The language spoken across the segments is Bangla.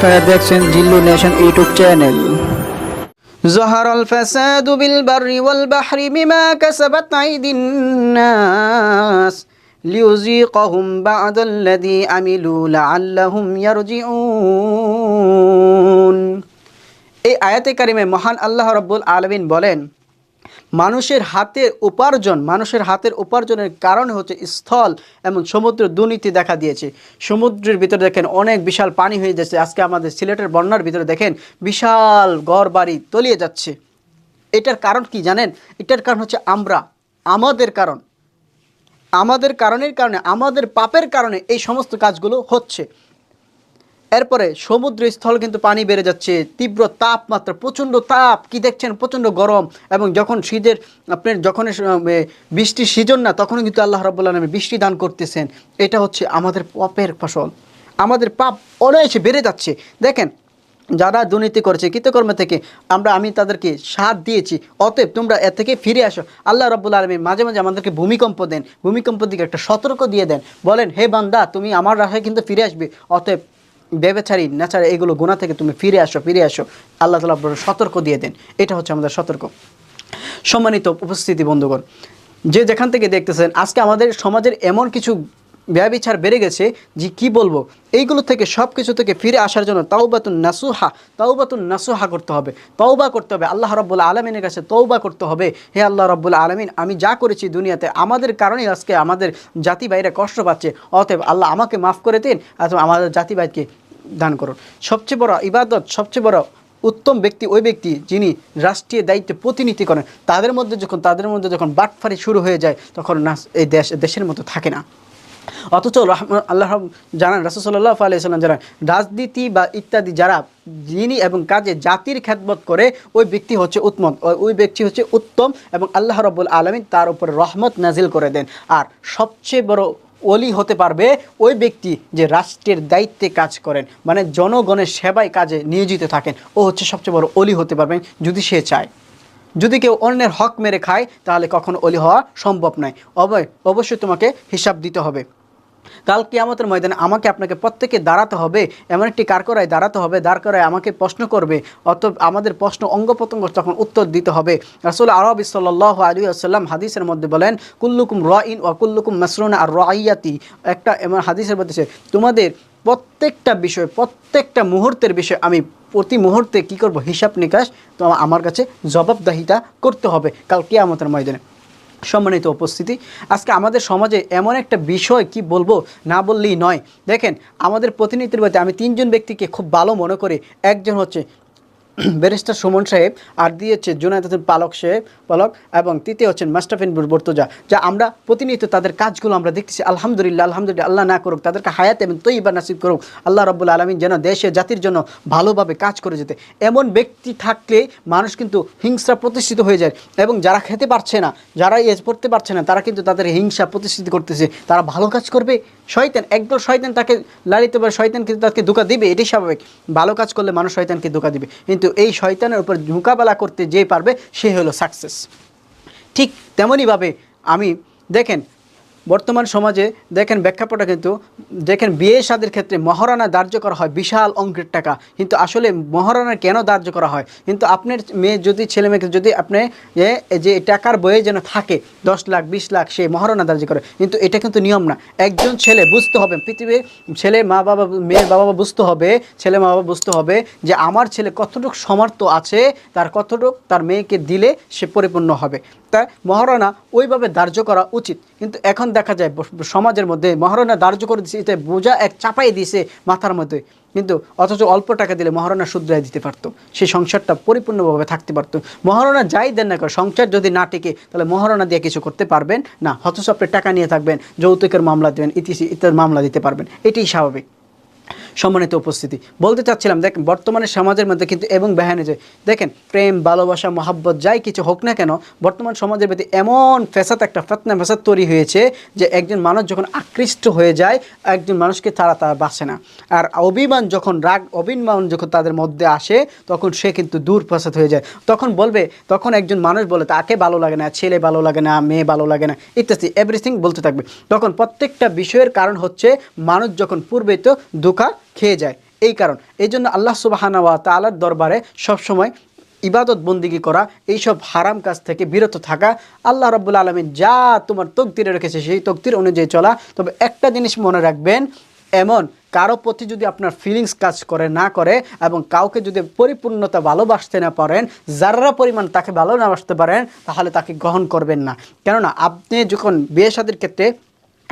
আপনারা দেখছেন জিল্লু নেশন ইউটিউব চ্যানেল ظهر الفساد بالبر والبحر بما كسبت أيدي الناس ليذيقهم بعد الذي عملوا لعلهم يرجعون এই আয়াতে কারিমে মহান আল্লাহ রব্বুল আলমিন বলেন মানুষের হাতের উপার্জন, মানুষের হাতের উপার্জনের কারণে হচ্ছে স্থল এবং সমুদ্র দুর্নীতি দেখা দিয়েছে। সমুদ্রের ভিতরে দেখেন অনেক বিশাল পানি হয়ে যাচ্ছে। আজকে আমাদের সিলেটের বন্যার ভিতরে দেখেন বিশাল ঘর বাড়ি তলিয়ে যাচ্ছে। এটার কারণ কি জানেন? এটার কারণ হচ্ছে আমরা, আমাদের কারণ। আমাদের কারণের কারণে, আমাদের পাপের কারণে এই সমস্ত কাজগুলো হচ্ছে। এরপরে সমুদ্র স্থল কিন্তু পানি বেড়ে যাচ্ছে, তীব্র তাপমাত্রা, প্রচণ্ড তাপ, কি দেখছেন? প্রচণ্ড গরম এবং যখন শীতের, আপনার যখন বৃষ্টির সিজন না, তখনও কিন্তু আল্লাহ রব্বুল্লাহ নামে বৃষ্টি দান করতেছেন। এটা হচ্ছে আমাদের পাপের ফসল। আমাদের পাপ অনায়াসে বেড়ে যাচ্ছে। দেখেন, যারা দুর্নীতি করেছে, কৃতকর্ম থেকে আমরা, আমি তাদেরকে সাথ দিয়েছি। অতএব তোমরা এ থেকে ফিরে আসো। আল্লাহ রব্বুল আলমী মাঝে মাঝে আমাদেরকে ভূমিকম্প দেন। ভূমিকম্প দিকে একটা সতর্ক দিয়ে দেন। বলেন, হে বান্দা, তুমি আমার রাখায় কিন্তু ফিরে আসবে। অতএব বেবেচারি নেচারে এগুলো গুণা থেকে তুমি ফিরে আসো ফিরে আসো। আল্লাহ তালা আপনার সতর্ক দিয়ে দেন। এটা হচ্ছে আমাদের সতর্ক। সম্মানিত উপস্থিতি বন্ধুগণ, যে যেখান থেকে দেখতেছেন, আজকে আমাদের সমাজের এমন কিছু ব্যবচার বেড়ে গেছে যে কি বলব, এইগুলো থেকে সব কিছু থেকে ফিরে আসার জন্য তাওবাতুন নাসুহা তাওবাতুন নাসুহা করতে হবে। তওবা করতে হবে। আল্লাহ রব্বুল আলমিনের কাছে তওবা করতে হবে। হে আল্লাহ রব্বুল আলমিন, আমি যা করেছি দুনিয়াতে, আমাদের কারণেই আজকে আমাদের জাতি বাইরে কষ্ট পাচ্ছে। অতএব আল্লাহ আমাকে মাফ করে দিন, অথবা আমাদের জাতি ভাইকে দান করুন। সবচেয়ে বড় ইবাদত, সবচেয়ে বড় উত্তম ব্যক্তি ওই ব্যক্তি যিনি রাষ্ট্রীয় দায়িত্বে প্রতিনিধি করেন। তাদের মধ্যে যখন, তাদের মধ্যে যখন বাটফারি শুরু হয়ে যায়, তখন এই দেশ, দেশের মতো থাকে না। অথচ আল্লাহ জানান রাসুসাল্লাহ আলাইসাল্লাম জানান, রাজনীতি বা ইত্যাদি যারা যিনি এবং কাজে জাতির খ্যাতবত করে, ওই ব্যক্তি হচ্ছে উত্তম ওই- ব্যক্তি হচ্ছে উত্তম এবং আল্লাহ রব্বুল আলমিন তার উপরে রহমত নাজিল করে দেন। আর সবচেয়ে বড় অলি হতে পারবে ওই ব্যক্তি যে রাষ্ট্রের দায়িত্বে কাজ করেন মানে জনগণের সেবায় কাজে নিয়োজিত থাকেন, ও হচ্ছে সবচেয়ে বড় অলি হতে পারবেন যদি সে চায়। যদি কেউ অন্যের হক মেরে খায়, তাহলে কখনো অলি হওয়া সম্ভব নয়। অবশ্যই তোমাকে হিসাব দিতে হবে। কাল কিয়ামতের ময়দানে আমাকে আপনাকে প্রত্যেকে দাঁড়াতে হবে, এমন একটি কারকরায় দাঁড়াতে হবে দাঁড় করায় আমাকে প্রশ্ন করবে অত আমাদের প্রশ্ন অঙ্গ প্রত্যঙ্গ তখন উত্তর দিতে হবে। রাসুল আরব সাল্লাহ আলী আসাল্লাম হাদিসের মধ্যে বলেন, কুল্লুকুম র ইন কুল্লুকুম মাসরুন আর রাইয়াতি একটা এমন হাদিসের মধ্যে তোমাদের প্রত্যেকটা বিষয়, প্রত্যেকটা মুহূর্তের বিষয় আমি প্রতি মুহূর্তে কি করব? হিসাব নিকাশ তো আমার কাছে জবাবদাহিতা করতে হবে। কাল কিয়ামতের ময়দানে। সম্মানিত উপস্থিতি। আজকে আমাদের সমাজে এমন একটা বিষয় কি বলব না বললেই নয়। দেখেন, আমাদের প্রতিনিধির আমি তিনজন ব্যক্তিকে খুব ভালো মনে করি। একজন হচ্ছে ব্যারিস্টার সুমন সাহেব, আর দিয়েছে জুনায়দ হোসেন পালক সাহেব, পালক, এবং তৃতীয় হচ্ছেন মাস্টাফিন বর্তজা, যা আমরা প্রতিনিয়ত তাদের কাজগুলো আমরা দেখতেছি। আলহামদুলিল্লাহ আলহামদুলিল্লাহ, আল্লাহ না করুক, তাদেরকে হায়াত এবং তৈবা নাসিব করুক, আল্লাহ রব্বুল আলমিন যেন দেশে জাতির জন্য ভালোভাবে কাজ করে যেতে। এমন ব্যক্তি থাকলে মানুষ কিন্তু হিংসা প্রতিষ্ঠিত হয়ে যায়, এবং যারা খেতে পারছে না যারা এজ পড়তে পারছে না, তারা কিন্তু তাদের হিংসা প্রতিষ্ঠিত করতেছে। তারা ভালো কাজ করবে? শয়তান, একদল শয়তান তাকে লালিত পারে শয়তান কিন্তু তাকে ধোকা দিবে? এটাই স্বাভাবিক। ভালো কাজ করলে মানুষ শয়তানকে ধোকা দিবে। কিন্তু এই শয়তানের উপর মোকাবেলা করতে যে পারবে সে হলো সাকসেস ঠিক তেমনইভাবে আমি দেখেন বর্তমান সমাজে দেখেন ব্যাখ্যাপটা কিন্তু দেখেন বিয়ে শাদের ক্ষেত্রে মহারানা ধার্য করা হয় বিশাল অঙ্কের টাকা। কিন্তু আসলে মহারানা কেন ধার্য করা হয়? কিন্তু আপনার মেয়ে যদি, ছেলে মেয়েকে যদি আপনি যে টাকার বয়ে যেন থাকে, দশ লাখ, বিশ লাখ, সে মহারণা ধার্য করে। কিন্তু এটা কিন্তু নিয়ম না। একজন ছেলে বুঝতে হবে, পৃথিবীর ছেলে মা বাবা, মেয়ের বাবা মা বুঝতে হবে, ছেলে মা বাবা বুঝতে হবে যে আমার ছেলে কতটুকু সমর্থ আছে, তার কতটুকু তার মেয়েকে দিলে সে পরিপূর্ণ হবে। তাই মহারণা ওইভাবে ধার্য করা উচিত। কিন্তু এখন দেখা যায় সমাজের মধ্যে মহারণা দার্য করে দিচ্ছে এটা বোঝা এক চাপাই দিয়েছে মাথার মধ্যে। কিন্তু অথচ অল্প টাকা দিলে মহারণা শুধরাই দিতে পারতো, সেই সংসারটা পরিপূর্ণভাবে থাকতে পারতো। মহারণা যাই দেন না করে সংসার যদি না টেকে, তাহলে মহারণা দিয়ে কিছু করতে পারবেন না, অথচ আপনি টাকা নিয়ে থাকবেন, যৌতুকের মামলা দেবেন ইতিসি ইত্যাদি মামলা দিতে পারবেন। এটাই স্বাভাবিক। সম্মানিত উপস্থিতি। বলতে চাচ্ছিলাম, দেখেন, বর্তমানে সমাজের মধ্যে কিন্তু, এবং বেহানে যে, দেখেন, প্রেম, ভালোবাসা, মহাব্বত, যাই কিছু হোক না কেন, বর্তমান সমাজের প্রতি এমন ফেসাদ একটা ফেতনা ফেসাদ তৈরি হয়েছে যে, একজন মানুষ যখন আকৃষ্ট হয়ে যায়, একজন মানুষকে তারা তারা বাঁচে না। আর অভিমান যখন, রাগ, অভিমান যখন তাদের মধ্যে আসে, তখন সে কিন্তু দূর ফেসাদ হয়ে যায়। তখন বলবে, তখন একজন মানুষ বলে, তাকে ভালো লাগে না, ছেলে ভালো লাগে না, মেয়ে ভালো লাগে না, ইত্যাদি এভরিথিং বলতে থাকবে। তখন প্রত্যেকটা বিষয়ের কারণ হচ্ছে, মানুষ যখন পূর্বে তো ধোকা খেয়ে যায়। এই কারণ। এই জন্য আল্লাহ সুবাহানা ওয়া তালার দরবারে সবসময় ইবাদত বন্দিগি করা, এইসব হারাম কাজ থেকে বিরত থাকা। আল্লাহ রব্বুল আলমিন যা তোমার তকদিরে রেখেছে, সেই তকদির অনুযায়ী চলা। তবে একটা জিনিস মনে রাখবেন, এমন কারও প্রতি যদি আপনার ফিলিংস কাজ করে, না করে, এবং কাউকে যদি পরিপূর্ণতা ভালোবাসতে না পারেন যারা পরিমাণ তাকে ভালো না বাসতে পারেন, তাহলে তাকে গ্রহণ করবেন না। কেননা, আপনি যখন বিয়ে শাদীর ক্ষেত্রে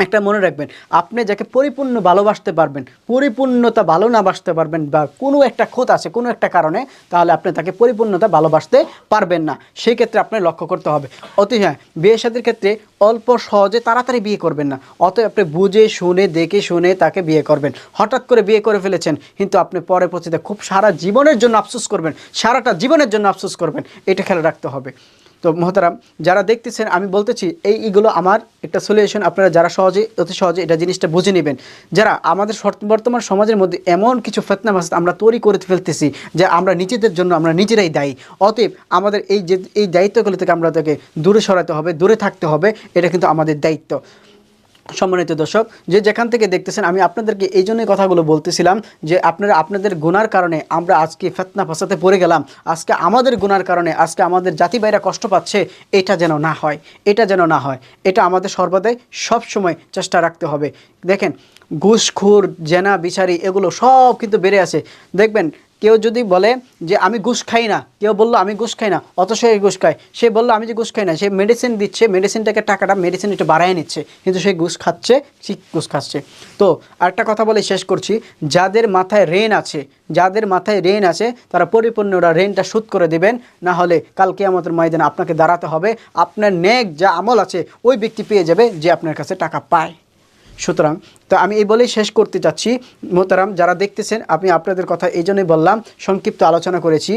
একটা মনে রাখবেন, আপনি যাকে পরিপূর্ণ ভালোবাসতে পারবেন, পরিপূর্ণতা ভালো না বাসতে পারবেন বা কোনো একটা খুঁত আছে, কোনো একটা কারণে, তাহলে আপনি তাকে পরিপূর্ণতা ভালোবাসতে পারবেন না। সেই ক্ষেত্রে আপনার লক্ষ্য করতে হবে, অতি হ্যাঁ বিয়ে ক্ষেত্রে অল্প সহজে তাড়াতাড়ি বিয়ে করবেন না, অতএব আপনি বুঝে শুনে, দেখে শুনে তাকে বিয়ে করবেন। হঠাৎ করে বিয়ে করে ফেলেছেন, কিন্তু আপনি পরে পরিচিত খুব সারা জীবনের জন্য আফসোস করবেন, সারাটা জীবনের জন্য আফসোস করবেন, এটা খেয়াল রাখতে হবে। তো মহতারাম, যারা দেখতেছেন, আমি বলতেছি, এই এইগুলো আমার একটা সলিউশন আপনারা যারা সহজে, অতি সহজে এটা জিনিসটা বুঝে নেবেন। যারা আমাদের বর্তমান সমাজের মধ্যে এমন কিছু ফেতনা মাসাদ আমরা তৈরি করে ফেলতেছি, যে আমরা নিজেদের জন্য আমরা নিজেরাই দায়ী। অতএব আমাদের এই যে, এই দায়িত্বগুলো থেকে আমরা তাকে দূরে সরাতে হবে, দূরে থাকতে হবে, এটা কিন্তু আমাদের দায়িত্ব। সম্মানিত দর্শক, যে যেখান থেকে দেখতেছেন, আমি আপনাদেরকে এই জন্যই কথাগুলো বলতেছিলাম যে আপনারা আপনাদের গুনার কারণে আমরা আজকে ফেতনা ফাসাতে পড়ে গেলাম। আজকে আমাদের গুনার কারণে আজকে আমাদের জাতি ভাইরা কষ্ট পাচ্ছে, এটা যেন না হয়, এটা যেন না হয়। এটা আমাদের সর্বদাই সব সময় চেষ্টা রাখতে হবে। দেখেন, ঘুষখোর, জেনা, বিচারি, এগুলো সব কিন্তু বেড়ে আছে। দেখবেন কেউ যদি বলে যে আমি ঘুষ খাই না, কেউ বলল আমি ঘুষ খাই না অত সে ঘুষ খায়। সে বলল আমি যে ঘুষ খাই না, সে মেডিসিন দিচ্ছে মেডিসিনটাকে টাকাটা মেডিসিন একটু বাড়ায় নিচ্ছে, কিন্তু সে ঘুষ খাচ্ছে, সে ঘুষ খাচ্ছে। তো আরেকটা কথা বলে শেষ করছি, যাদের মাথায় রেন আছে, যাদের মাথায় রেন আছে, তারা পরিপূর্ণ ওরা রেনটা শোধ করে দেবেন, না হলে কালকে আমাদের ময়দানে আপনাকে দাঁড়াতে হবে। আপনার নেক যা আমল আছে, ওই ব্যক্তি পেয়ে যাবে যে আপনার কাছে টাকা পায়। সুতরাং, তো আমি এই বলেই শেষ করতে চাচ্ছি মোতারাম যারা দেখতেছেন, আমি আপনাদের কথা এই জন্যই বললাম, সংক্ষিপ্ত আলোচনা করেছি।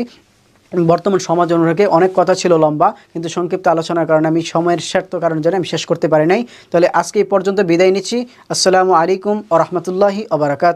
বর্তমান সমাজ অনুরাগে অনেক কথা ছিল লম্বা, কিন্তু সংক্ষিপ্ত আলোচনার কারণে আমি সময়ের স্বার্থ কারণ জন্য আমি শেষ করতে পারি নাই। তাহলে আজকে এই পর্যন্ত বিদায় নিচ্ছি। আসসালামু আলাইকুম ও রহমতুল্লাহি ওবরাকাত